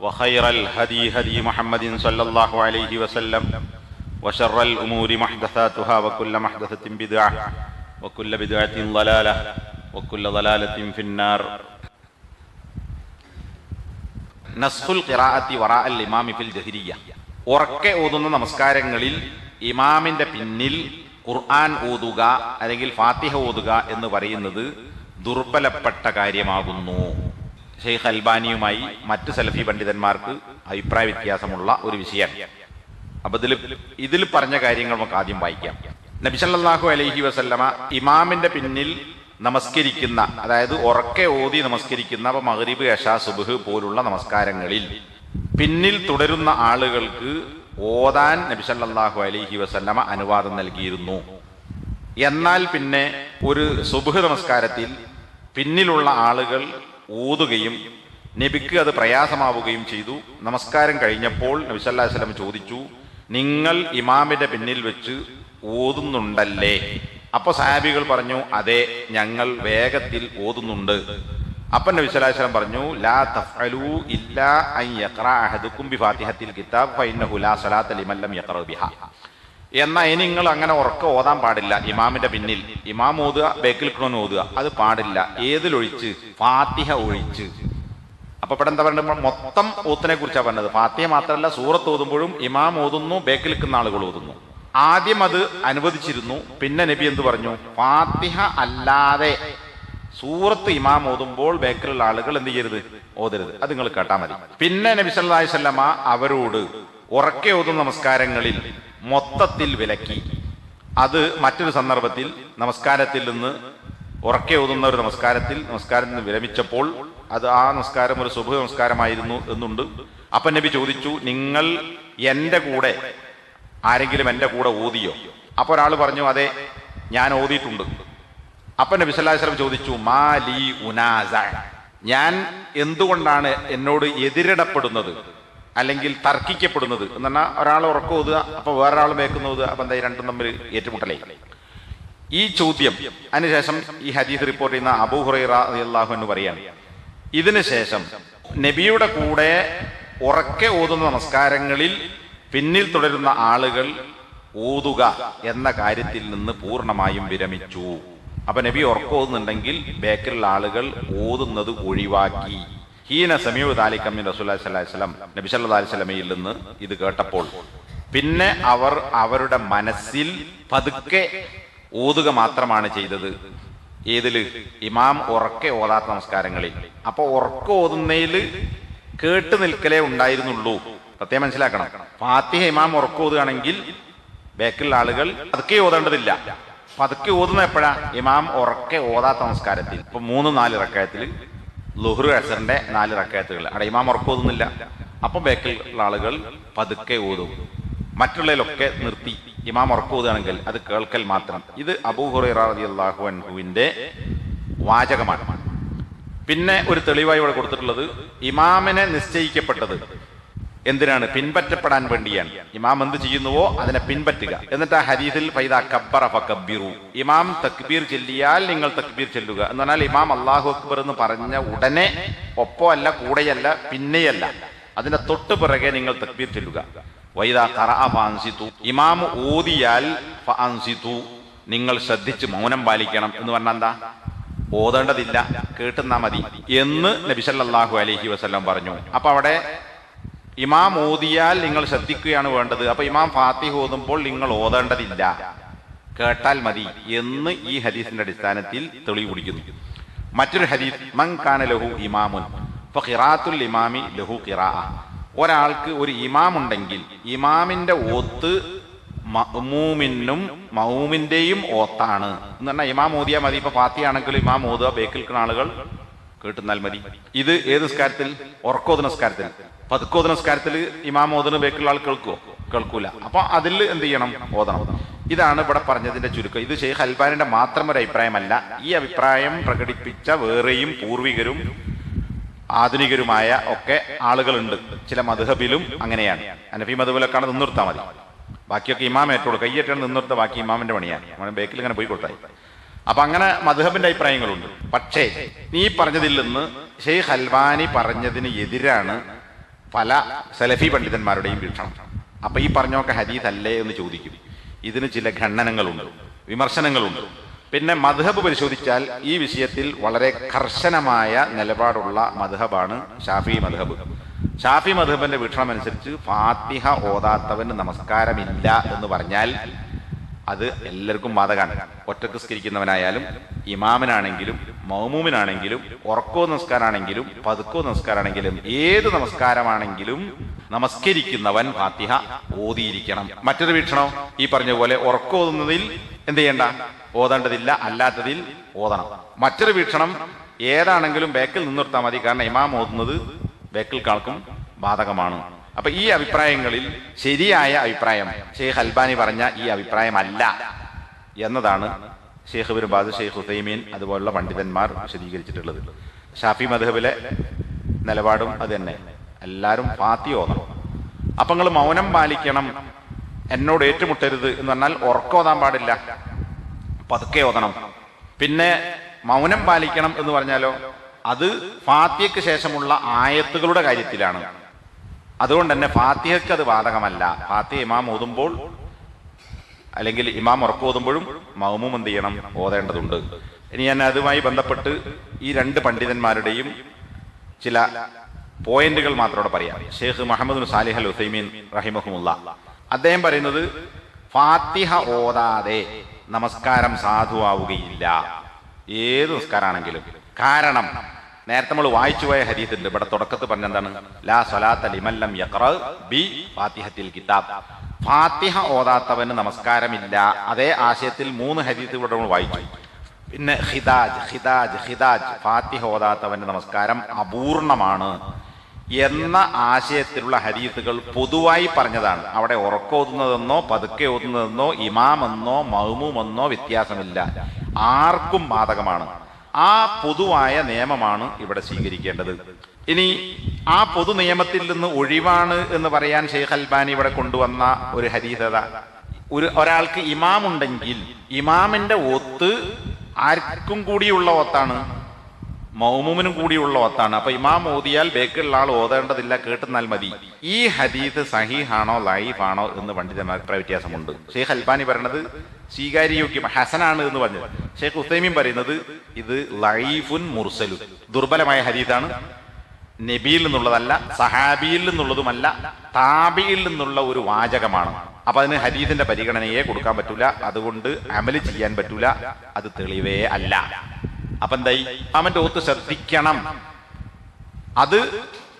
وخير الهدي هدي محمد صلى الله عليه وسلم وشر الأمور محدثاتها وكل محدثة بدعة وكل بدعة ضلالة وكل ضلالة في النار നസ്ഖുൽ ഖിറാഅത്തി വറാ അൽ ഇമാമി ഫിൽ ജഹിരിയ ഉറക്കെ ഓതുന്ന നമസ്കാരങ്ങളിൽ ഇമാമിന്റെ പിന്നിൽ ഖുർആൻ ഓതുക അല്ലെങ്കിൽ ഫാത്തിഹ ഓതുക എന്ന് പറയുന്നത് ദുർബലപ്പെട്ട കാര്യമാകുന്നു ഷെയ്ഖ് അൽബാനിയുമായി മറ്റ് സലഫി പണ്ഡിതന്മാർക്ക് അഭിപ്രായ വ്യത്യാസമുള്ള ഒരു വിഷയം. അപ്പൊ ഇതിൽ ഇതിൽ പറഞ്ഞ കാര്യങ്ങൾ നമുക്ക് ആദ്യം വായിക്കാം. നബിസല്ലാഹു അലൈഹി വസല്ലമ ഇമാമിന്റെ പിന്നിൽ നമസ്കരിക്കുന്ന അതായത് ഉറക്കെ ഓതി നമസ്കരിക്കുന്ന അപ്പൊ മഹരീബ് യഷാ സുബ്ഹ് പോലുള്ള നമസ്കാരങ്ങളിൽ പിന്നിൽ തുടരുന്ന ആളുകൾക്ക് ഓതാൻ നബിസല്ലാഹു അലൈഹി വസല്ലമ അനുവാദം നൽകിയിരുന്നു. എന്നാൽ പിന്നെ ഒരു സുബ്ഹ് നമസ്കാരത്തിൽ പിന്നിലുള്ള ആളുകൾ ഊതുകയും നബിക്ക് അത് പ്രയാസമാവുകയും ചെയ്തു. നമസ്കാരം കഴിഞ്ഞപ്പോൾ നബി സല്ലല്ലാഹു അലൈഹി വസല്ലം ചോദിച്ചു നിങ്ങൾ ഇമാമിന്റെ പിന്നിൽ വെച്ച് ഓതുന്നുണ്ടല്ലേ അപ്പൊ സാബികൾ പറഞ്ഞു അതെ ഞങ്ങൾ വേഗത്തിൽ ഓതുന്നുണ്ട് അപ്പൻ നബി പറഞ്ഞു ലാ തഫ്അലു ഇല്ലാ യഖറഅ അഹദുക്കും ബിഫാത്തിഹത്തിൽ കിതാബ് ഫഇന്നഹു ലാ സ്വലാത്ത ലിമൻ ലം യഖറ ബിഹാ. എന്നാ ഇനി നിങ്ങൾ അങ്ങനെ ഉറക്കം ഓതാൻ പാടില്ല. ഇമാമിന്റെ പിന്നിൽ. ഇമാം ഓതുക ബേക്കിൽ കിടന്ന് ഓതുക. അത് പാടില്ല. ഏതിലൊഴിച്ച്? ഫാത്തിഹ ഒഴിച്ച്. അപ്പൊ ഇവിടെ എന്താ പറയുന്നത് മൊത്തം ഓത്തിനെ കുറിച്ചാണ് പറഞ്ഞത്. ഫാത്തിഹ മാത്രമല്ല സൂറത്ത് ഓതുമ്പോഴും ഇമാം ഓതുന്നു ബേക്കിൽ നിൽക്കുന്ന ആളുകൾ ഓതുന്നു. ആദ്യം അത് അനുവദിച്ചിരുന്നു. പിന്നെ നബി എന്ത് പറഞ്ഞു? ഫാത്തിഹ അല്ലാതെ സൂറത്ത് ഇമാം ഓതുമ്പോൾ ബേക്കിലുള്ള ആളുകൾ എന്ത് ചെയ്യരുത്? ഓതരുത്. അത് നിങ്ങൾ കേട്ടാ മതി. പിന്നെ നബി സല്ലാ അവരോട് ഉറക്കെ ഓതുന്ന നമസ്കാരങ്ങളിൽ മൊത്തത്തിൽ വിലക്കി. അത് മറ്റൊരു സന്ദർഭത്തിൽ നമസ്കാരത്തിൽ നിന്ന് ഉറക്കെ ഓതുന്ന ഒരു നമസ്കാരത്തിൽ നമസ്കാരത്തിൽ നിന്ന് വിരമിച്ചപ്പോൾ അത് ആ നമസ്കാരം ഒരു ശുഭ നമസ്കാരമായിരുന്നു എന്നുണ്ട്. അപ്പൻ നബി ചോദിച്ചു നിങ്ങൾ എന്റെ കൂടെ ആരെങ്കിലും എന്റെ കൂടെ ഓതിയോ? അപ്പൊ ഒരാൾ പറഞ്ഞു അതെ ഞാൻ ഓതിയിട്ടുണ്ട്. അപ്പൻ നബി സല്ലാസ്ലം ചോദിച്ചു മാ ലീ ഉനാസ? ഞാൻ എന്തുകൊണ്ടാണ് എന്നോട് എതിരിടപ്പെടുന്നത്? അല്ലെങ്കിൽ തർക്കിക്കപ്പെടുന്നത് എന്ന് പറഞ്ഞാൽ ഒരാൾ ഉറക്കം ഓതുക അപ്പൊ വേറൊരാൾ മേക്കുന്ന ഓതുക അപ്പൊ എന്താ രണ്ടും തമ്മിൽ ഏറ്റുമുട്ടലേ? ഈ ചോദ്യം അതിനുശേഷം ഈ ഹദീസ് റിപ്പോർട്ട് ചെയ്യുന്ന അബൂ ഹുറൈറ അള്ളാഹു എന്ന് പറയാണ്. ഇതിനുശേഷം നബിയുടെ കൂടെ ഉറക്കെ ഓതുന്ന നമസ്കാരങ്ങളിൽ പിന്നിൽ തുടരുന്ന ആളുകൾ ഓതുക എന്ന കാര്യത്തിൽ നിന്ന് പൂർണമായും വിരമിച്ചു. അപ്പൊ നബി ഉറക്കം ബേക്കറിലുള്ള ആളുകൾ ഓതുന്നത് ഒഴിവാക്കി. ഹീന സമീപ താലിക്കമ്മിൻ റസൂല്ലി സ്വല്ലല്ലാഹി വസല്ലം. നബി അലൈഹി വസല്ലമയിൽ നിന്ന് ഇത് കേട്ടപ്പോൾ പിന്നെ അവർ അവരുടെ മനസ്സിൽ പതുക്കെ ഓതുക മാത്രമാണ് ചെയ്തത്. ഏതിൽ? ഇമാം ഉറക്കെ ഓതാത്ത നമസ്കാരങ്ങളിൽ. അപ്പൊ ഉറക്ക ഓതുന്നതിൽ കേട്ട് നിൽക്കലേ ഉണ്ടായിരുന്നുള്ളൂ. പ്രത്യേകം മനസ്സിലാക്കണം. ഫാത്തിഹ ഇമാം ഉറക്ക ഓതുകയാണെങ്കിൽ ബേക്കിലുള്ള ആളുകൾ പതുക്കെ ഓതേണ്ടതില്ല. പതുക്കെ ഓതുന്ന എപ്പോഴാ? ഇമാം ഉറക്കെ ഓതാത്ത നമസ്കാരത്തിൽ. ഇപ്പൊ മൂന്ന് നാല് റക്കായത്തിൽ ലുഹ്റു അസറിന്റെ നാല് റക്കയത്തുകൾ. അവിടെ ഇമാം ഉറക്കം അപ്പം ബേക്കിലുള്ള ആളുകൾ പതുക്കെ ഓതും. മറ്റുള്ളതിലൊക്കെ നിർത്തി. ഇമാം ഉറക്കൂതാണെങ്കിൽ അത് കേൾക്കൽ മാത്രം. ഇത് അൻഹുവിന്റെ വാചകമാണ്. പിന്നെ ഒരു തെളിവായി ഇവിടെ കൊടുത്തിട്ടുള്ളത് ഇമാമിനെ നിശ്ചയിക്കപ്പെട്ടത് എന്തിനാണ് പിൻപറ്റപ്പെടാൻ വേണ്ടിയാണ്? ഇമാം എന്ത് ചെയ്യുന്നുവോ അതിനെ പിൻപറ്റുക. എന്നിട്ട് ആ ഹരീതിൽ ഫൈദ കബ്ബറ ഫക്കബ്ബിറു ഇമാം തക്ബീർ ചെല്ലിയാൽ നിങ്ങൾ തക്ബീർ ചെല്ലുക. എന്ന് പറഞ്ഞാൽ ഇമാം അള്ളാഹു അക്ബർ എന്ന് പറഞ്ഞ ഉടനെ ഒപ്പോ അല്ല കൂടെയല്ല പിന്നെയല്ല. അതിന്റെ തൊട്ട് പിറകെ നിങ്ങൾ തക്ബീർ ചെല്ലുക. ഇമാം ഓതിയാൽ നിങ്ങൾ ശ്രദ്ധിച്ച് മൗനം പാലിക്കണം എന്ന് പറഞ്ഞാൽ എന്താ? ഓതേണ്ടതില്ല കേട്ടുന്നാ മതി എന്ന് നബിസല്ലാഹു അലഹി വസ്ലം പറഞ്ഞു. അപ്പൊ അവിടെ ഇമാം ഓതിയാൽ നിങ്ങൾ ശ്രദ്ധിക്കുകയാണ് വേണ്ടത്. അപ്പൊ ഇമാം ഫാത്തിഹ ഓതുമ്പോൾ നിങ്ങൾ ഓതേണ്ടതില്ല. കേട്ടാൽ മതി എന്ന് ഈ ഹദീസിന്റെ അടിസ്ഥാനത്തിൽ തെളിവ് പിടിക്കുന്നു. മറ്റൊരു ഹദീസ് മൻ കാന ലഹു ഇമാമുൻ ഇപ്പൊ ഖിറാത്തുൽ ഇമാമി ലഹു ഖിറാ ഒരാൾക്ക് ഒരു ഇമാം ഉണ്ടെങ്കിൽ ഇമാമിന്റെ ഓത്ത് മൂമിനും മൗമിന്റെയും ഓത്താണ്. എന്ന് പറഞ്ഞാൽ ഇമാം ഓതിയാൽ മതി. ഇപ്പൊ ഫാത്തിയാണെങ്കിൽ ഇമാം ഓതുക ബേക്കിൽക്കുന്ന ആളുകൾ കേട്ടുന്നാൽ മതി. ഇത് ഏത് നിസ്കാരത്തിൽ? ഉറക്കോത് നിസ്കാരത്തിൽ. പതുക്കോത് നമസ്കാരത്തിൽ ഇമാം ഓതുന്ന ബേക്കുള്ള ആൾ കേൾക്കുമോ കേൾക്കൂല. അപ്പൊ അതിൽ എന്ത് ചെയ്യണം? ഓതണം. ഇതാണ് ഇവിടെ പറഞ്ഞതിന്റെ ചുരുക്കം. ഇത് ഷെയ്ഖ് അൽബാനിന്റെ മാത്രം ഒരു അഭിപ്രായമല്ല. ഈ അഭിപ്രായം പ്രകടിപ്പിച്ച വേറെയും പൂർവികരും ആധുനികരുമായ ഒക്കെ ആളുകളുണ്ട്. ചില മധുഹബിലും അങ്ങനെയാണ്. അനഫി മധുബിലൊക്കെയാണ് നിന്നിർത്താൽ മതി. ബാക്കിയൊക്കെ ഇമാം ഏറ്റോളൂ കയ്യേറ്റാണ് നിന്നിർത്ത ബാക്കി ഇമാമിന്റെ പണിയാണ്. ബേക്കിൽ ഇങ്ങനെ പോയി കൊടുത്തായി അപ്പൊ അങ്ങനെ മധുഹബിന്റെ അഭിപ്രായങ്ങളുണ്ട്. പക്ഷേ നീ പറഞ്ഞതിൽ നിന്ന് ഷെയ്ഖ് അൽബാനി പറഞ്ഞതിന് എതിരാണ് പല സലഫി പണ്ഡിതന്മാരുടെയും വീക്ഷണം. അപ്പൊ ഈ പറഞ്ഞൊക്കെ ഹദീസ് അല്ലേ എന്ന് ചോദിക്കും. ഇതിന് ചില ഖണ്ഡനങ്ങളുണ്ട് വിമർശനങ്ങളുണ്ട്. പിന്നെ മധുഹബ് പരിശോധിച്ചാൽ ഈ വിഷയത്തിൽ വളരെ കർശനമായ നിലപാടുള്ള മധുഹബാണ് ഷാഫി മധുഹബ് ഷാഫി മധബന്റെ വീക്ഷണം അനുസരിച്ച് ഫാത്തിഹ ഓതാത്തവന് നമസ്കാരമില്ല എന്ന് പറഞ്ഞാൽ അത് എല്ലാവർക്കും ബാധകമാണ് ഒറ്റയ്ക്ക് സ്കരിക്കുന്നവനായാലും ഇമാമിനാണെങ്കിലും മൗമൂമിനാണെങ്കിലും ഉറക്കോ നമസ്കാരാണെങ്കിലും പതുക്കോ നമസ്കാരാണെങ്കിലും ഏത് നമസ്കാരമാണെങ്കിലും നമസ്കരിക്കുന്നവൻ ഫാത്തിഹ ഓതിയിരിക്കണം. മറ്റൊരു വീക്ഷണം ഈ പറഞ്ഞ പോലെ ഉറക്കോതുന്നതിൽ എന്ത് ചെയ്യണ്ട? ഓതേണ്ടതില്ല അല്ലാത്തതിൽ ഓതണം. മറ്റൊരു വീക്ഷണം ഏതാണെങ്കിലും ബേക്കിൽ നിന്നിർത്താൽ മതി. കാരണം ഇമാം ഓതുന്നത് ബേക്കിൽ കാൾക്കും ബാധകമാണ് അപ്പൊ ഈ അഭിപ്രായങ്ങളിൽ ശരിയായ അഭിപ്രായം ഷെയ്ഖ് അൽബാനി പറഞ്ഞ ഈ അഭിപ്രായമല്ല എന്നതാണ് ഷെയ്ഖ് ബിർബാദ് ഷെയ്ഖ് ഹുസൈമീൻ അതുപോലുള്ള പണ്ഡിതന്മാർ വിശദീകരിച്ചിട്ടുള്ളത്. ഷാഫി മധബിലെ നിലപാടും അത് തന്നെ. എല്ലാവരും പാത്തി ഓതണം അപ്പൊ നിങ്ങൾ മൗനം പാലിക്കണം. എന്നോട് ഏറ്റുമുട്ടരുത് എന്ന് പറഞ്ഞാൽ ഉറക്കോതാൻ പാടില്ല. പതുക്കെ ഓതണം. പിന്നെ മൗനം പാലിക്കണം എന്ന് പറഞ്ഞാലോ അത് ഫാത്തിയക്ക് ശേഷമുള്ള ആയത്തുകളുടെ കാര്യത്തിലാണ്. അതുകൊണ്ട് തന്നെ ഫാത്തിഹക്ക് അത് ബാധകമല്ല ഫാത്തിഹ ഇമാം ഓതുമ്പോൾ അല്ലെങ്കിൽ ഇമാം ഉറക്കോതുമ്പോഴും മൗമും എന്ത് ചെയ്യണം? ഓതേണ്ടതുണ്ട്. ഇനി ഞാൻ അതുമായി ബന്ധപ്പെട്ട് ഈ രണ്ട് പണ്ഡിതന്മാരുടെയും ചില പോയിന്റുകൾ മാത്രമോടെ പറയാം. Sheikh Muhammad Salih al Uthaymeen റഹിമഹുമുല്ല അദ്ദേഹം പറയുന്നത് ഫാത്തിഹ ഓതാതെ നമസ്കാരം സാധുവാവുകയില്ല. ഏത് നിസ്കാരാണെങ്കിലും കാരണം നേരത്തെ നമ്മൾ വായിച്ചു പോയ ഹദീസുണ്ട് ഇവിടെ തുടക്കത്ത് പറഞ്ഞെന്താണ്? ലാ സ്വലാത്ത ലിമല്ലം യക്ര ബി ഫാത്തിഹത്തിൽ കിതാബ്. ഫാത്തിഹ ഓതാത്തവന് നമസ്കാരമില്ല. അതേ ആശയത്തിൽ മൂന്ന് ഹരീത്ത് ഇവിടെ നമ്മൾ വായിച്ചു. പിന്നെ ഹിദാജ് ഹിദാജ് ഹിദാജ്. ഫാത്തിഹ ഓതാത്തവന്റെ നമസ്കാരം അപൂർണമാണ് എന്ന ആശയത്തിലുള്ള ഹരീത്തുകൾ പൊതുവായി പറഞ്ഞതാണ്. അവിടെ ഉറക്കോതുന്നതെന്നോ പതുക്കെ ഓതുന്നതെന്നോ ഇമാമെന്നോ മൗമുമെന്നോ വ്യത്യാസമില്ല. ആർക്കും ബാധകമാണ്. ആ പൊതുവായ നിയമമാണ് ഇവിടെ സ്വീകരിക്കേണ്ടത്. ഇനി ആ പൊതു നിയമത്തിൽ നിന്ന് ഒഴിവാണ് എന്ന് പറയാൻ ഷെയ്ഖ് അൽബാനി ഇവിടെ കൊണ്ടുവന്ന ഒരു ഹരീതത ഒരു ഒരാൾക്ക് ഇമാമുണ്ടെങ്കിൽ ഇമാമിന്റെ ഒത്ത് ആർക്കും കൂടിയുള്ള ഒത്താണ്. മൗമുമിനും കൂടിയുള്ള ഒത്താണ് അപ്പൊ ഇമാം ഓതിയാൽ ബേക്കിലുള്ള ആൾ ഓതേണ്ടതില്ല കേട്ടെന്നാൽ മതി. ഈ ഹദീസ് സഹീഹാണോ ലൈഫാണോ എന്ന് പണ്ഡിതന്മാർ അഭിപ്രായ വ്യത്യാസമുണ്ട്. ഷെയ്ഖ് അൽബാനി പറയണത് സ്വീകാര്യയോഗ്യം ഹസനാണ് എന്ന് പറഞ്ഞത്. ഷെയ്ഖ് ഉസൈമീൻ പറയുന്നത് ഇത് ലൈഫുൻ മുർസലു. ദുർബലമായ ഹദീസാണ്. നബിയിൽ നിന്നുള്ളതല്ല സഹാബിയിൽ നിന്നുള്ളതുമല്ല താബിയിൽ നിന്നുള്ള ഒരു വാചകമാണ്. അപ്പൊ അതിന് ഹദീസിന്റെ പരിഗണനയെ കൊടുക്കാൻ പറ്റൂല. അതുകൊണ്ട് അമൽ ചെയ്യാൻ പറ്റൂല. അത് തെളിവേ അല്ല. അപ്പൊ എന്തായി? അവന്റെ ഓത്ത് ശ്രദ്ധിക്കണം. അത്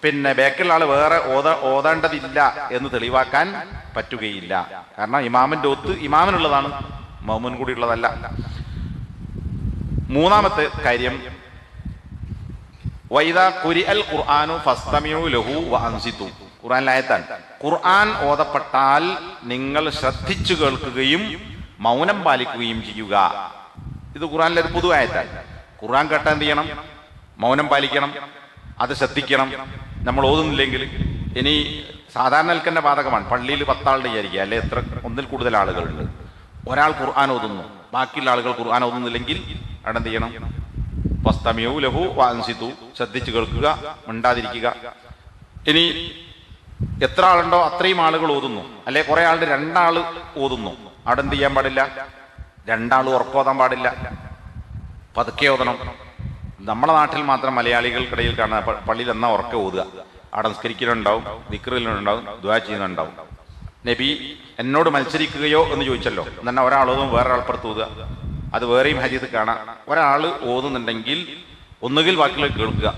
പിന്നെ ബേക്കിലുള്ള ആൾ വേറെ ഓത ഓതേണ്ടതില്ല എന്ന് തെളിവാക്കാൻ പറ്റുകയില്ല. കാരണം ഇമാമിന്റെ ഒത്ത് ഇമാമിനുള്ളതാണ് മൗമുൻ കൂടി ഉള്ളതല്ല മൂന്നാമത്തെ കാര്യം വൈദ കുരി അൽ ഖുർആാനു ഫസ്തമിയു ലഹു വ ഖുർആൻ ഖുർആനിലായത്താൻ ഖുർആൻ ഓതപ്പെട്ടാൽ നിങ്ങൾ ശ്രദ്ധിച്ചു കേൾക്കുകയും മൗനം പാലിക്കുകയും ചെയ്യുക. ഇത് ഖുർആനിലെ ഒരു പൊതുവായത്താൻ ഖുർആൻ കേട്ട എന്ത് ചെയ്യണം? മൗനം പാലിക്കണം. അത് ശ്രദ്ധിക്കണം. നമ്മൾ ഓതുന്നില്ലെങ്കിൽ ഇനി സാധാരണ നിൽക്കുന്ന ബാധകമാണ്. പള്ളിയിൽ പത്താളുടെ വിചാരിക്കുക. അല്ലെ എത്ര ഒന്നിൽ കൂടുതൽ ആളുകളുണ്ട്. ഒരാൾ ഖുർആൻ ഓതുന്നു. ബാക്കിയുള്ള ആളുകൾ ഖുർആൻ ഓതുന്നില്ലെങ്കിൽ അവിടെ എന്ത് ചെയ്യണം? വസ്തമിയു ലഹു വാൻസിത്തു ശ്രദ്ധിച്ചു കേൾക്കുക മിണ്ടാതിരിക്കുക. ഇനി എത്ര ആളുണ്ടോ അത്രയും ആളുകൾ ഓതുന്നു. അല്ലെ കുറെ ആളുടെ രണ്ടാൾ ഓതുന്നു. അവിടെ എന്ത് ചെയ്യാൻ പാടില്ല? രണ്ടാൾ ഉറക്കോതാൻ പാടില്ല. പതുക്കെ ഓതണം. നമ്മുടെ നാട്ടിൽ മാത്രം മലയാളികൾക്കിടയിൽ കാണുന്ന പള്ളിയിൽ എന്നാ ഉറക്കെ ഓതുക. അവിടെ നിസ്കരിക്കലുണ്ടാവും വിക്രലുണ്ടാവും ദ്വാ ചെയ്യുന്നുണ്ടാവും. നബി എന്നോട് മത്സരിക്കുകയോ എന്ന് ചോദിച്ചല്ലോ. എന്നാൽ ഒരാൾ ഓതും വേറൊരാൾപ്പുറത്ത് ഓതുക. അത് വേറെയും ഹജീത് കാണാം. ഒരാൾ ഓതുന്നുണ്ടെങ്കിൽ ഒന്നുകിൽ ബാക്കിയുള്ള കേൾക്കുക.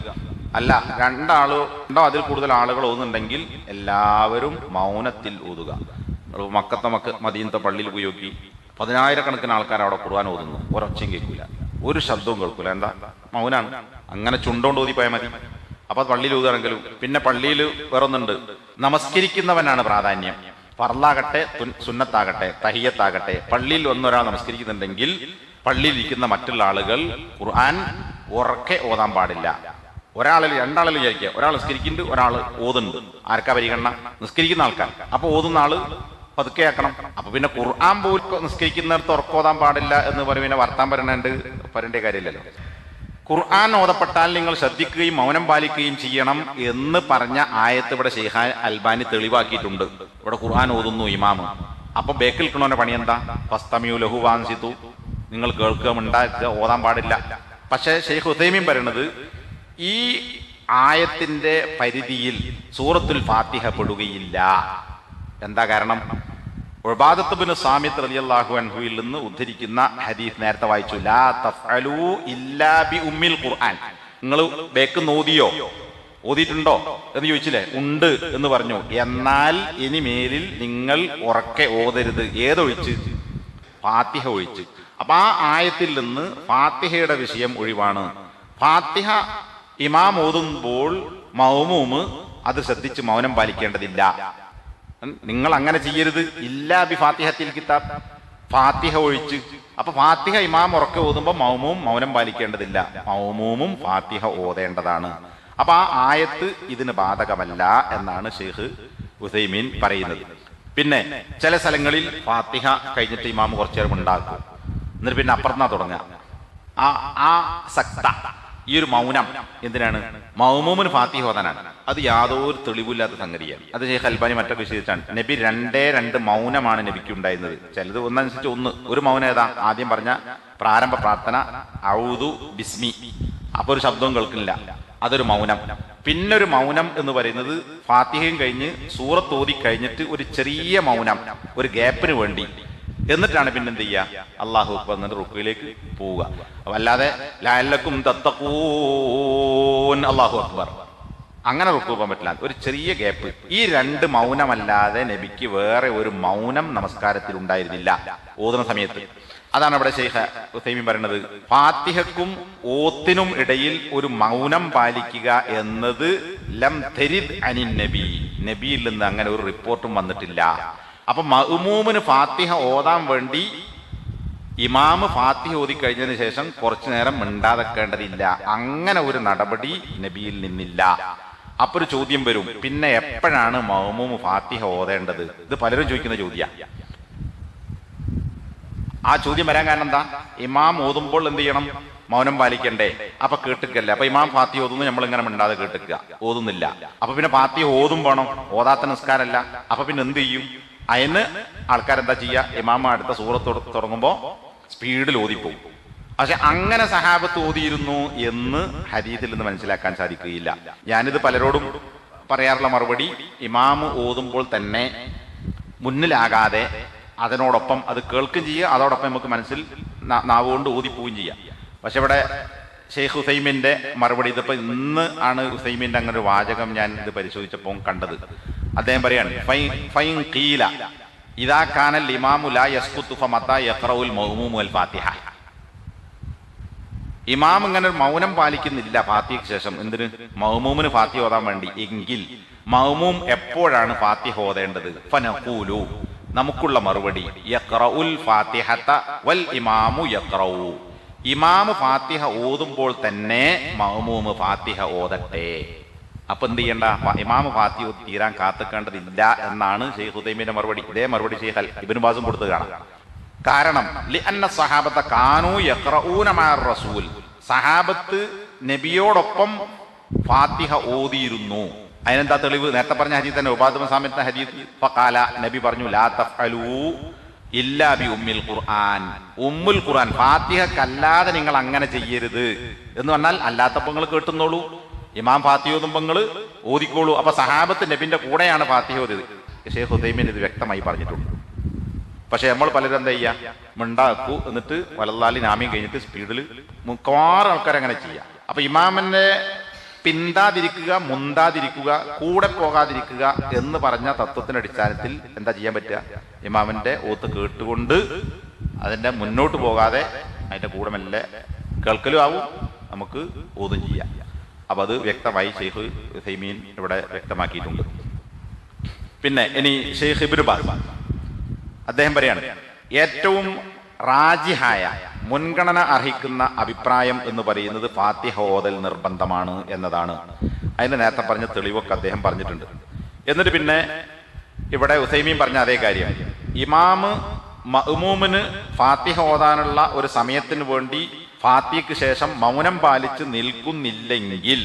അല്ല രണ്ടാളോ രണ്ടോ അതിൽ കൂടുതൽ ആളുകൾ ഓതുന്നുണ്ടെങ്കിൽ എല്ലാവരും മൗനത്തിൽ ഓതുക. മക്കത്തെ മക്ക മദീനത്തെ പള്ളിയിൽ ഉപയോഗിക്കും പതിനായിരക്കണക്കിന് ആൾക്കാർ അവിടെ ഖുർആൻ ഓതുന്നു. ഒരൊച്ചയും കേൾക്കൂല. ഒരു ശബ്ദവും കേൾക്കൂല. എന്താ? മൗനാണ്. അങ്ങനെ ചുണ്ടോണ്ട് ഊതിപ്പോയാൽ പോയാൽ മതി. അപ്പൊ പള്ളിയിൽ ഊതാണെങ്കിലും പിന്നെ പള്ളിയിൽ വേറൊന്നുണ്ട്. നമസ്കരിക്കുന്നവനാണ് പ്രാധാന്യം. പറലാകട്ടെ സുന്നത്താകട്ടെ തഹിയത്താകട്ടെ പള്ളിയിൽ ഒന്നൊരാൾ നമസ്കരിക്കുന്നുണ്ടെങ്കിൽ പള്ളിയിൽ ഇരിക്കുന്ന മറ്റുള്ള ആളുകൾ ഖുർആൻ ഉറക്കെ ഓതാൻ പാടില്ല. ഒരാളിൽ രണ്ടാളിൽ വിചാരിക്കുക. ഒരാൾ നിസ്കരിക്കുന്നുണ്ട് ഒരാൾ ഓതുന്നുണ്ട്. ആർക്കാ പരിഗണന? നിസ്കരിക്കുന്ന ആൾക്കാർ. അപ്പൊ ഓതുന്ന ആൾ പതുക്കെ ആക്കണം അപ്പൊ പിന്നെ ഖുർആൻ പോലും നിസ്കരിക്കുന്നിടത്ത് ഉറക്കോതാൻ പാടില്ല എന്ന് പറയും. പിന്നെ വർത്താൻ പറയണുണ്ട്. പറയേണ്ട കാര്യമില്ലല്ലോ. ഖുർആൻ ഓതപ്പെട്ടാൽ നിങ്ങൾ ശ്രദ്ധിക്കുകയും മൗനം പാലിക്കുകയും ചെയ്യണം എന്ന് പറഞ്ഞ ആയത്ത് ഇവിടെ ഷെയ്ഖാൻ അൽബാനി തെളിവാക്കിയിട്ടുണ്ട്. ഇവിടെ ഖുർആൻ ഓതുന്നു ഇമാമ്. അപ്പൊ ബേക്കിൽ നിൽക്കണോന്റെ പണി എന്താ? പസ്തമിയു ലഹു വാങ്ങിച്ചു നിങ്ങൾ കേൾക്കുക ഉണ്ടാക്കുക ഓതാൻ പാടില്ല. പക്ഷേ ഷെയ്ഖ് ഹുസൈമീൻ പറയണത് ഈ ആയത്തിന്റെ പരിധിയിൽ സൂറത്തുൽ ഫാത്തിഹ പെടുകയില്ല. എന്താ കാരണം? ഉബാദത്ത് ബിൻ സാമിത്ത് റളിയല്ലാഹു അൻഹുവിൽ നിന്ന് ഉദ്ധരിക്കുന്ന ഹദീസ് നേരത്തെ വായിച്ചു. ലാ തഫ്അലു ഇല്ലാ ബി ഉമ്മിൽ ഖുർആൻ. നിങ്ങൾ ബേക്ക് നോദിയോ? ഓതിയിട്ടുണ്ടോ? എന്ന് ചോദിച്ചില്ലേ? ഉണ്ട് എന്ന് പറഞ്ഞു. എന്നാൽ ഇനി മേലിൽ നിങ്ങൾ ഉറക്കെ ഓതരുത്. ഏതൊഴിച്ച്? ഫാത്തിഹ ഒഴിച്ച്. അപ്പൊ ആ ആയത്തിൽ നിന്ന് ഫാത്തിഹയുടെ വിഷയം ഒഴിവാണ്. ഫാത്തിഹ ഇമാം ഓതുമ്പോൾ മൗമൂമ് അത് ശ്രദ്ധിച്ച് മൗനം പാലിക്കേണ്ടതില്ല. നിങ്ങൾ അങ്ങനെ ചെയ്യരുത്. ഇല്ലാ ബി ഫാത്തിഹത്തിൽ കിതാബ്. ഫാത്തിഹ ഒഴിച്ച്. അപ്പൊ ഫാത്തിഹ ഇമാം ഉറക്കെ ഓതുമ്പോൾ മൗമൂം മൗനം പാലിക്കേണ്ടതില്ല. മൗമൂമും ഫാത്തിഹ ഓതേണ്ടതാണ്. അപ്പൊ ആ ആയത്ത് ഇതിന് ബാധകമല്ല എന്നാണ് ഷെയ്ഖ് ഉസൈമീൻ പറയുന്നത്. പിന്നെ ചില സ്ഥലങ്ങളിൽ ഫാത്തിഹ കഴിഞ്ഞിട്ട് ഇമാം കുറച്ചേരം ഉണ്ടാക്കും. എന്നിട്ട് പിന്നെ അപ്പുറത്തുനിന്നാ തുടങ്ങുക. ആ ആ സക്ത. ഈ ഒരു മൗനം എന്തിനാണ്? മൗമൂമിന് ഫാത്തിഹ ഓതാനാണ്. അത് യാതൊരു തെളിവില്ലാത്ത സംഗതിയാണ്. അത് ഷെയ്ഖ് അൽബാനി മറ്റൊക്കെ വിശദീകരിച്ചാണ് നബി രണ്ടേ രണ്ട് മൗനമാണ് നബിക്ക് ഉണ്ടായിരുന്നത്. ചിലത് ഒന്നനുസരിച്ച് ഒന്ന്. ഒരു മൗനം ഏതാ? ആദ്യം പറഞ്ഞ പ്രാരംഭ പ്രാർത്ഥന ഔദു ബിസ്മി. അപ്പൊ ഒരു ശബ്ദവും കേൾക്കുന്നില്ല. അതൊരു മൗനം. പിന്നെ ഒരു മൗനം എന്ന് പറയുന്നത് ഫാത്തിഹയും കഴിഞ്ഞ് സൂറത്തോതി കഴിഞ്ഞിട്ട് ഒരു ചെറിയ മൗനം ഒരു ഗ്യാപ്പിന് വേണ്ടി. എന്നിട്ടാണ് പിന്നെ എന്ത് ചെയ്യുക അള്ളാഹു എന്നിട്ട് റുക്കയിലേക്ക് പോവുക. അല്ലാതെ ലാലക്കും തത്തക്കൂൻ അള്ളാഹു അക്ബർ. അങ്ങനെ റുക്കു പോകാൻ പറ്റില്ല. ഒരു ചെറിയ ഗ്യാപ്പ് ഈ രണ്ട് മൗനമല്ലാതെ നബിക്ക് വേറെ ഒരു മൗനം നമസ്കാരത്തിൽ ഉണ്ടായിരുന്നില്ല. ഓതുന്ന സമയത്ത്. അതാണ് ഇവിടെ ഷെയ്ഖ് ഉസൈമീൻ പറയുന്നത് ഫാത്തിഹക്കും ഓത്തിനും ഇടയിൽ ഒരു മൗനം പാലിക്കുക എന്നത് ലം തെരിദ് അനിൻ നബി. നബിയിൽ നിന്ന് അങ്ങനെ ഒരു റിപ്പോർട്ടും വന്നിട്ടില്ല. അപ്പൊ മഹ്മൂമിന് ഫാത്തിഹ ഓതാൻ വേണ്ടി ഇമാമ് ഫാത്തിഹ ഓതി കഴിഞ്ഞതിന് ശേഷം കുറച്ചു നേരം മിണ്ടാതെക്കേണ്ടതില്ല. അങ്ങനെ ഒരു നടപടി നബിയിൽ നിന്നില്ല. അപ്പൊ ഒരു ചോദ്യം വരും. പിന്നെ എപ്പോഴാണ് മഹ്മൂമ് ഫാത്തിഹ ഓതേണ്ടത്? ഇത് പലരും ചോദിക്കുന്ന ചോദ്യ. ആ ചോദ്യം വരാൻ കാരണം എന്താ? ഇമാം ഓതുമ്പോൾ എന്ത് ചെയ്യണം? മൗനം പാലിക്കണ്ടേ. അപ്പൊ കേട്ടിക്കല്ലേ അപ്പൊ ഇമാം ഫാത്തി ഓതുന്നു നമ്മൾ ഇങ്ങനെ മിണ്ടാതെ കേട്ടിക്കുക ഓതുന്നില്ല. അപ്പൊ പിന്നെ ഫാത്തി ഓതും വേണം. ഓതാത്ത നിസ്കാരല്ല. അപ്പൊ പിന്നെ എന്ത് ചെയ്യും? അതിന് ആൾക്കാരെന്താ ചെയ്യുക ഇമാമ അടുത്ത സൂറത്ത് തുടങ്ങുമ്പോൾ തുടങ്ങുമ്പോ സ്പീഡിൽ ഓതിപ്പോകും പക്ഷെ അങ്ങനെ സഹാബത്ത് ഓതിയിരുന്നു എന്ന് ഹരീതിൽ നിന്ന് മനസ്സിലാക്കാൻ സാധിക്കുകയില്ല. ഞാനിത് പലരോടും പറയാറുള്ള മറുപടി ഇമാമ് ഓതുമ്പോൾ തന്നെ മുന്നിലാകാതെ അതിനോടൊപ്പം അത് കേൾക്കുകയും ചെയ്യുക അതോടൊപ്പം നമുക്ക് മനസ്സിൽ നാവുകൊണ്ട് ഓതിപ്പോവുകയും ചെയ്യാം പക്ഷെ ഇവിടെ ഷെയ്ഖ് ഹുസൈമിന്റെ മറുപടി ഇതിപ്പോ ഇന്ന് ആണ് ഹുസൈമിന്റെ അങ്ങനെ ഒരു വാചകം ഞാൻ ഇത് പരിശോധിച്ചപ്പോൾ കണ്ടത്. അദ്ദേഹം പറയാണ് ഇതാ കാനൽ ഇമാമു ഇമാം ഇങ്ങനെ മൗനം പാലിക്കുന്നില്ല ഫാത്തിഹയ്ക്ക് ശേഷം. എന്തിന്? മൗമൂമിന് ഫാത്തിഹ ഓതാൻ വേണ്ടി. എങ്കിൽ മൗമൂം എപ്പോഴാണ് ഫാത്തിഹ ഓതേണ്ടത്? ഫനഖൂലു നമുക്കുള്ള മറുപടി വൽ ഇമാമു യഖറഉ. ഇമാമ് ഫാത്തിഹ ഓതുമ്പോൾ തന്നെ മൗമൂമ് ഫാത്തിഹ ഓതട്ടെ. അപ്പൊ എന്ത് ചെയ്യണ്ട? ഇമാമ ഫാത്തിയോ തീരാൻ കാത്തുക്കേണ്ടതില്ല എന്നാണ് ഷെയ്ഖ് ഹുദൈമിന്റെ മറുപടി. ഇതേ മറുപടി ഷെയ്ഖ് ഇബ്നു ബാസും കൊടുത്തു കാണാം. കാരണം സഹാബത്തെ കാനു റസൂൽ. സഹാബത്ത് നബിയോടൊപ്പം ഫാത്തിഹ ഓതിയിരുന്നു. അതിനെന്താ തെളിവ്? നേരത്തെ പറഞ്ഞ ഹദീസ് തന്നെ ഉപാദമ സാമിത്ത ഹദീസ്. ഫഖാല നബി പറഞ്ഞു ലാ തഫ്അലൂ ഇല്ലാ ബി ഉമ്മിൽ ഖുർആൻ. ഉമ്മുൽ ഖുർആൻ ഫാത്തിഹക്കല്ലാതെ നിങ്ങൾ അങ്ങനെ ചെയ്യരുത് എന്ന് പറഞ്ഞാൽ അല്ലാത്തപ്പോൾ നിങ്ങൾ കേട്ടുന്നോളൂ. ഇമാം ഫാത്തിഹ ഓതുമ്പോൾ നിങ്ങൾ ഓതിക്കോളൂ. അപ്പൊ സഹാബത്ത് നബിന്റെ കൂടെയാണ് ഓതിയത്. ഷെയ്ഖ് ഹുദൈമിൻ ഇത് വ്യക്തമായി പറഞ്ഞിട്ടുണ്ട്. പക്ഷെ നമ്മൾ പലരും എന്താ ചെയ്യുക മിണ്ടാക്കൂ. എന്നിട്ട് വലതാലി നാമ്യം കഴിഞ്ഞിട്ട് സ്പീഡിൽ മിക്കവാറും ആൾക്കാർ അങ്ങനെ ചെയ്യാം. അപ്പൊ ഇമാമനെ പിന്താതിരിക്കുക മുന്താതിരിക്കുക കൂടെ പോകാതിരിക്കുക എന്ന് പറഞ്ഞ തത്വത്തിന്റെ അടിസ്ഥാനത്തിൽ എന്താ ചെയ്യാൻ പറ്റുക? ഇമാമന്റെ ഓത്ത് കേട്ടുകൊണ്ട് അതിന്റെ മുന്നോട്ട് പോകാതെ അതിന്റെ കൂടെ മെല്ലെ കേൾക്കലും ആവും നമുക്ക് ഓതും ചെയ്യാം. അപ്പൊ അത് വ്യക്തമായി ഷെയ്ഖ് ഹൈമീൻ ഇവിടെ വ്യക്തമാക്കിയിട്ടുണ്ട്. പിന്നെ ഇനി ഷെയ്ഖ് ഇബ്നു ബാസ്. അദ്ദേഹം പറയാണ് ഏറ്റവും റാജിഹായ മുൻഗണന അർഹിക്കുന്ന അഭിപ്രായം എന്ന് പറയുന്നത് ഫാത്തിഹ ഓതൽ നിർബന്ധമാണ് എന്നതാണ്. അതിന് നേരത്തെ പറഞ്ഞ തെളിവൊക്കെ അദ്ദേഹം പറഞ്ഞിട്ടുണ്ട്. എന്നിട്ട് പിന്നെ ഇവിടെ ഉസൈമീൻ പറഞ്ഞ അതേ കാര്യം ഇമാമ് മഅ്മൂമിന് ഫാത്തിഹ ഓതാനുള്ള ഒരു സമയത്തിന് വേണ്ടി ഫാത്തിഹയ്ക്ക് ശേഷം മൗനം പാലിച്ച് നിൽക്കുന്നില്ലെങ്കിൽ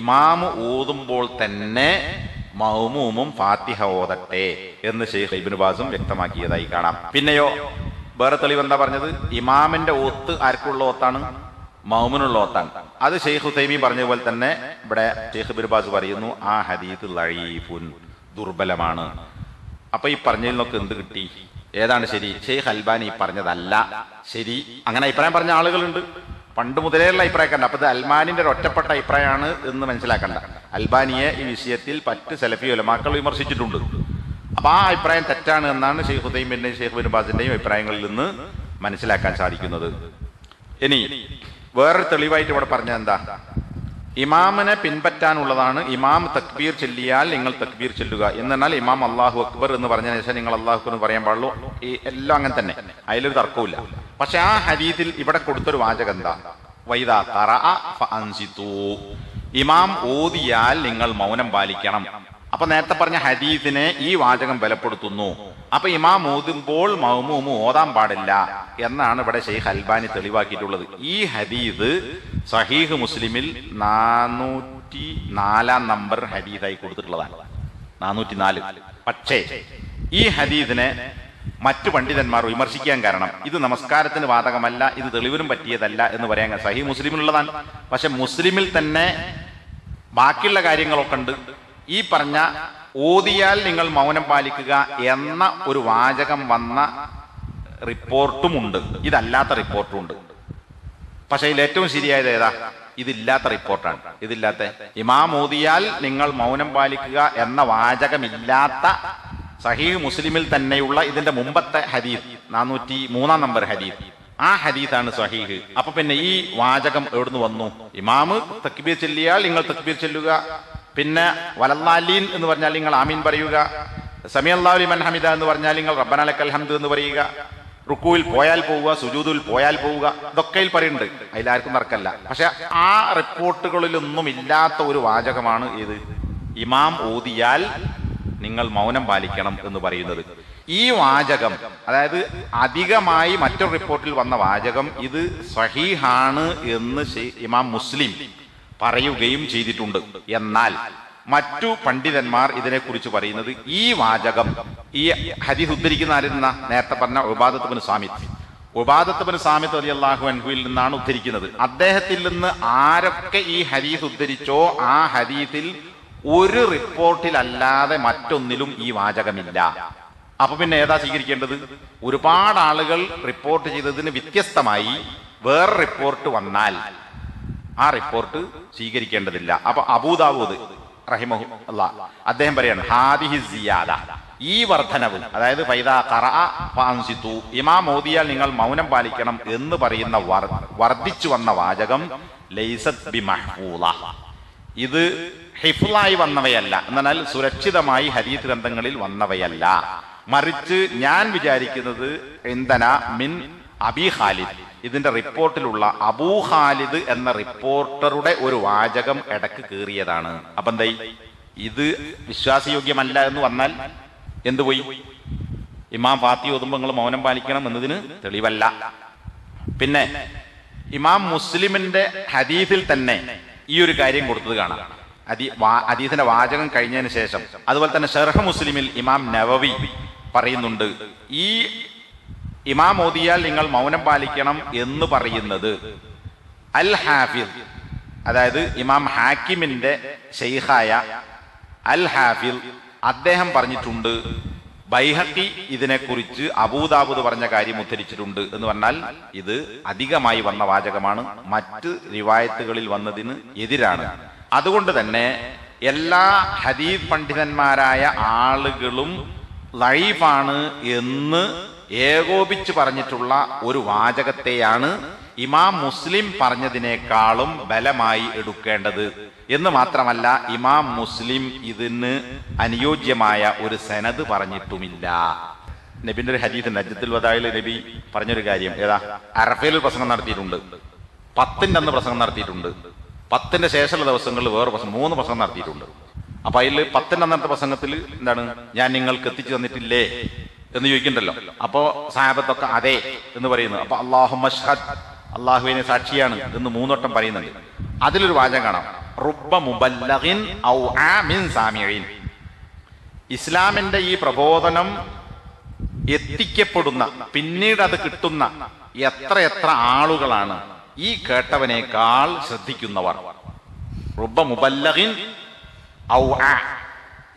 ഇമാമ് ഓതുമ്പോൾ തന്നെ മൗമൂമും ഫാത്തിഹ ഓതട്ടെ എന്ന് ഷെയ്ഖ് ഇബ്നു ബാസും വ്യക്തമാക്കിയതായി കാണാം. പിന്നെയോ വേറെ തെളിവ് എന്താ പറഞ്ഞത്? ഇമാമിന്റെ ഓത്ത് ആർക്കുള്ള ഓത്താണ് മൗമിനുള്ള ഓത്താണ് അത് ഷെയ്ഖ് ഹുസൈമി പറഞ്ഞതുപോലെ തന്നെ ഇവിടെ ഷെയ്ഖ് ഇബ്നു ബാസ് പറയുന്നു ആ ഹദീദ് ലഴീഫുൻ ദുർബലമാണ്. അപ്പൊ ഈ പറഞ്ഞതിൽ നിന്നൊക്കെ എന്ത് കിട്ടി? ഏതാണ് ശരി? ഷെയ്ഖ് അൽബാനി പറഞ്ഞതല്ല. ശരി. അങ്ങനെ അഭിപ്രായം പറഞ്ഞ ആളുകളുണ്ട്. പണ്ട് മുതലേയുള്ള അഭിപ്രായക്കണ്ട അപ്പൊ ഇത് അൽമാനിന്റെ ഒരു ഒറ്റപ്പെട്ട അഭിപ്രായമാണ് എന്ന് മനസ്സിലാക്കണ്ട. അൽബാനിയെ ഈ വിഷയത്തിൽ പറ്റ് സെലഫി ഉലമാക്കൾ വിമർശിച്ചിട്ടുണ്ട്. അപ്പൊ ആ അഭിപ്രായം തെറ്റാണ് എന്നാണ് ഷെയ്ഖ് ഹുദൈമിന്റെയും ഷെയ്ഖ് ബിൻബാസിന്റെയും അഭിപ്രായങ്ങളിൽ നിന്ന് മനസ്സിലാക്കാൻ സാധിക്കുന്നത്. ഇനി വേറൊരു തെളിവായിട്ട് ഇവിടെ പറഞ്ഞത് എന്താ? ഇമാമിനെ പിൻപറ്റാനുള്ളതാണ് ഇമാം തക്ബീർ ചൊല്ലിയാൽ നിങ്ങൾ തക്ബീർ ചൊല്ലുക. എന്നാൽ ഇമാം അള്ളാഹു അക്ബർ എന്ന് പറഞ്ഞതിന് ശേഷം നിങ്ങൾ അള്ളാഹു എന്ന് പറയാൻ പാടുള്ളൂ. ഈ എല്ലാം അങ്ങനെ തന്നെ. അതിലൊരു തർക്കവുമില്ല. പക്ഷെ ആ ഹരീതിൽ ഇവിടെ കൊടുത്തൊരു വാചകം എന്താ? വൈദാ തറ. ഇമാം ഓതിയാൽ നിങ്ങൾ മൗനം പാലിക്കണം. അപ്പൊ നേരത്തെ പറഞ്ഞ ഹദീസിനെ ഈ വാചകം ബലപ്പെടുത്തുന്നു. അപ്പൊ ഇമാം ഓതുമ്പോൾ മൗമൂമു ഓതാൻ പാടില്ല എന്നാണ് ഇവിടെ ഷെയ്ഖ് അൽബാനി തെളിവാക്കിയിട്ടുള്ളത്. ഈ ഹദീദ് സഹീഹ് മുസ്ലിമിൽ നാനൂറ്റി നാലാം നമ്പർ ഹദീദായി കൊടുത്തിട്ടുള്ളതാണ്. നാനൂറ്റി നാല് പക്ഷേ ഈ ഹദീദിനെ മറ്റു പണ്ഡിതന്മാർ വിമർശിക്കാൻ കാരണം ഇത് നമസ്കാരത്തിന് ബാധകമല്ല ഇത് തെളിവിനും പറ്റിയതല്ല എന്ന് പറയാൻ സഹി മുസ്ലിമിലുള്ളതാണ്. പക്ഷെ മുസ്ലിമിൽ തന്നെ ബാക്കിയുള്ള കാര്യങ്ങളൊക്കെ ഉണ്ട്. ഈ പറഞ്ഞ ഓതിയാൽ നിങ്ങൾ മൗനം പാലിക്കുക എന്ന ഒരു വാചകം വന്ന റിപ്പോർട്ടുമുണ്ട്. ഇതല്ലാത്ത റിപ്പോർട്ടും ഉണ്ട് പക്ഷെ ഇതിൽ ഏറ്റവും ശരിയായത് ഏതാ? ഇതില്ലാത്ത റിപ്പോർട്ടാണ്. ഇതില്ലാത്ത ഇമാം ഓതിയാൽ നിങ്ങൾ മൗനം പാലിക്കുക എന്ന വാചകമില്ലാത്ത സഹീഹ് മുസ്ലിമിൽ തന്നെയുള്ള ഇതിന്റെ മുമ്പത്തെ ഹദീസ് നാനൂറ്റി മൂന്നാം നമ്പർ ഹദീസ്. ആ ഹദീസാണ് സഹീഹ്. അപ്പൊ പിന്നെ ഈ വാചകം എവിടുന്ന് വന്നു? ഇമാമ് തക്ബീർ ചെല്ലിയാൽ നിങ്ങൾ തക്ബീർ ചെല്ലുക. പിന്നെ വലല്ലാലീൻ എന്ന് പറഞ്ഞാൽ നിങ്ങൾ ആമീൻ പറയുക. സമയല്ലാഹു ലിമൻ ഹമിദ എന്ന് പറഞ്ഞാൽ നിങ്ങൾ റബ്ബനലക്കൽ ഹംദ് എന്ന് പറയുക. റുക്കുവിൽ പോയാൽ പോവുക സുജൂദിൽ പോയാൽ പോവുക. ഇതൊക്കെ ഇതിൽ പറയുന്നുണ്ട് അതിലാർക്കും നടക്കല്ല പക്ഷെ ആ റിപ്പോർട്ടുകളിലൊന്നും ഇല്ലാത്ത ഒരു വാചകമാണ് ഇത് ഇമാം ഓതിയാൽ നിങ്ങൾ മൗനം പാലിക്കണം എന്ന് പറയുന്നത്. ഈ വാചകം അതായത് അധികമായി മറ്റൊരു റിപ്പോർട്ടിൽ വന്ന വാചകം ഇത് സഹീഹാണ് എന്ന് ഇമാം മുസ്ലിം പറയുകയും ചെയ്തിട്ടുണ്ട്. എന്നാൽ മറ്റു പണ്ഡിതന്മാർ ഇതിനെക്കുറിച്ച് പറയുന്നത് ഈ വാചകം ഈ ഹദീസ് ഉദ്ധരിക്കുന്ന ആരെന്ന നേരത്തെ പറഞ്ഞ ഉബാദത്തുബിന് സാമിത് ഉബാദത്തുബിന് സാമിത്ത് അലി അള്ളാഹു അൻഹുവിൽ നിന്നാണ് ഉദ്ധരിക്കുന്നത്. അദ്ദേഹത്തിൽ നിന്ന് ആരൊക്കെ ഈ ഹദീസ് ഉദ്ധരിച്ചോ ആ ഹദീസിൽ ഒരു റിപ്പോർട്ടിലല്ലാതെ മറ്റൊന്നിലും ഈ വാചകമില്ല. അപ്പൊ പിന്നെ ഏതാ സ്വീകരിക്കേണ്ടത്? ഒരുപാട് ആളുകൾ റിപ്പോർട്ട് ചെയ്തതിന് വ്യത്യസ്തമായി വേറെ റിപ്പോർട്ട് വന്നാൽ ആ റിപ്പോർട്ട് സ്വീകരിക്കേണ്ടതില്ല. അപ്പൊ അബൂദാവൂദ് റഹിമഹു അല്ല അദ്ദേഹം പറയാണ് ഹാദിഹി സിയാദ. ഈ വർധനവ് അതായത് ഫൈദ ഫഅൻസിതു ഇമാം മോദിയാൽ നിങ്ങൾ മൗനം പാലിക്കണം എന്ന് പറയുന്ന വർ- വർദ്ധിച്ചു വന്ന വാചകം ലൈസത് ബി മഹ്ഫൂല ഇത് ഹിഫ്ലായി വന്നവയല്ല. എന്നാൽ സുരക്ഷിതമായി ഹരീത് ഗ്രന്ഥങ്ങളിൽ വന്നവയല്ല. മറിച്ച് ഞാൻ വിചാരിക്കുന്നത് എന്തന മിൻ അബി ഖാലിദ്. ഇതിന്റെ റിപ്പോർട്ടിലുള്ള അബൂ ഖാലിദ് എന്ന റിപ്പോർട്ടറുടെ ഒരു വാചകം ഇടയ്ക്ക് കീറിയതാണ്. അപ്പൊ എന്തായി? ഇത് വിശ്വാസയോഗ്യമല്ല എന്ന് വന്നാൽ എന്തുപോയി ഇമാം ഫാത്തി ഓതുമ്പോൾ നിങ്ങൾ മൗനം പാലിക്കണം എന്നതിന് തെളിവല്ല. പിന്നെ ഇമാം മുസ്ലിമിന്റെ ഹദീസിൽ തന്നെ ഈ ഒരു കാര്യം കൊടുത്തത് കാണാം. അതി- ഹദീസിന്റെ വാചകം കഴിഞ്ഞതിന് ശേഷം. അതുപോലെ തന്നെ ഷെർഹ മുസ്ലിമിൽ ഇമാം നവവി പറയുന്നുണ്ട് ഈ ഇമാം ഓതിയാൽ നിങ്ങൾ മൗനം പാലിക്കണം എന്ന് പറയുന്നത്. അൽ ഹാഫിദ് അതായത് ഇമാം ഹാക്കിമിന്റെ ഷെയ്ഖായ അൽ ഹാഫിദ് അദ്ദേഹം പറഞ്ഞിട്ടുണ്ട് ബൈഹക്കി ഇതിനെക്കുറിച്ച് അബൂദാബുദ് പറഞ്ഞ കാര്യം ഉദ്ധരിച്ചിട്ടുണ്ട് എന്ന് പറഞ്ഞാൽ ഇത് അധികമായി വന്ന വാചകമാണ് മറ്റ് റിവായത്തുകളിൽ വന്നതിന് എതിരാണ്. അതുകൊണ്ട് തന്നെ എല്ലാ ഹദീദ് പണ്ഡിതന്മാരായ ആളുകളും ലൈഫാണ് എന്ന് ഏകോപിച്ച് പറഞ്ഞിട്ടുള്ള ഒരു വാചകത്തെയാണ് ഇമാം മുസ്ലിം പറഞ്ഞതിനേക്കാളും ബലമായി എടുക്കേണ്ടത്. എന്ന് മാത്രമല്ല ഇമാം മുസ്ലിം ഇതിന് അനുയോജ്യമായ ഒരു സനത് പറഞ്ഞിട്ടുമില്ല. നബിന്റെ ഒരു ഹദീസ് നജത്തുൽ വദായിൽ നബി പറഞ്ഞൊരു കാര്യം. ഏതാ? അറഫയിൽ പ്രസംഗം നടത്തിയിട്ടുണ്ട്. പത്തിന്റെ അന്ന് പ്രസംഗം നടത്തിയിട്ടുണ്ട്. പത്തിന്റെ ശേഷമുള്ള ദിവസങ്ങളിൽ വേറെ പ്രസംഗം മൂന്ന് പ്രസംഗം നടത്തിയിട്ടുണ്ട്. അപ്പൊ അതിൽ പത്തിന്റെ അന്നത്തെ പ്രസംഗത്തിൽ എന്താണ്? ഞാൻ നിങ്ങൾക്ക് എത്തിച്ചു തന്നിട്ടില്ലേ? എന്ന് ചോദിക്കണ്ടല്ലോ. അപ്പോ സാഹബത്തൊക്കെ അതെ എന്ന് പറയുന്നു. അപ്പൊ അള്ളാഹു മഷ്ഹദ് അള്ളാഹുവിനെ സാക്ഷിയാണ് എന്ന് മൂന്നോട്ടം പറയുന്നുണ്ട്. അതിലൊരു വാചകം കാണാം. റുബ്ബ മുബല്ലഹിൻ ഔ ആമിൻ മിൻ ഇസ്ലാമിന്റെ ഈ പ്രബോധനം എത്തിക്കപ്പെടുന്ന പിന്നീട് അത് കിട്ടുന്ന എത്ര എത്ര ആളുകളാണ് ഈ കേട്ടവനേക്കാൾ ശ്രദ്ധിക്കുന്നവർ. റുബ്ബ മുബല്ലഹിൻ ഔ ആ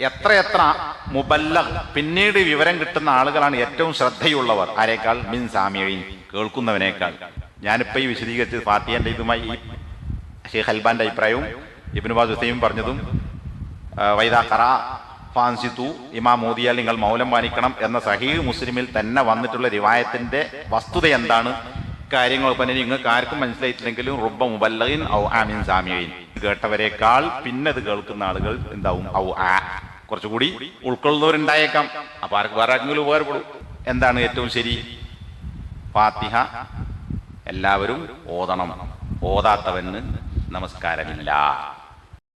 എത്ര എത്ര മുബല്ലഗ് പിന്നീട് വിവരം കിട്ടുന്ന ആളുകളാണ് ഏറ്റവും ശ്രദ്ധയുള്ളവർ. ആരേക്കാൾ? മിൻ സാമിയീൻ. കേൾക്കുന്നവനേക്കാൾ. ഞാനിപ്പോ ഈ വിശദീകരിച്ച് ഫാത്തിയന്റെ ഇതുമായി ഷെയ്ഖ് ഹൽബാന്റെ അഭിപ്രായവും ഇബിന് ഹുസൈൻ പറഞ്ഞതും വൈദാ ഖറ ഫാൻസിത്തു ഇമാ മോദിയാൽ നിങ്ങൾ മൗലം പാലിക്കണം എന്ന സഹീഹ് മുസ്ലിമിൽ തന്നെ വന്നിട്ടുള്ള റിവായത്തിന്റെ വസ്തുത എന്താണ്? കാര്യങ്ങൾ തന്നെ നിങ്ങൾക്ക് ആർക്കും മനസ്സിലായിട്ടില്ലെങ്കിലും റുബ മുബല്ലഗിൻ ഔ ആമിൻ സാമിയൻ. കേട്ടവരെക്കാൾ പിന്നത് കേൾക്കുന്ന ആളുകൾ എന്താവും? ഔ ആ. കുറച്ചുകൂടി ഉൾക്കൊള്ളുന്നവരുണ്ടായേക്കാം. അപ്പൊ ആർക്ക് വേറെ ആർക്കെങ്കിലും ഉപകാരപ്പെടും. എന്താണ് ഏറ്റവും ശരി? ഫാത്തിഹ. എല്ലാവരും ഓതണം. ഓതാത്തവന് നമസ്കാരമില്ല.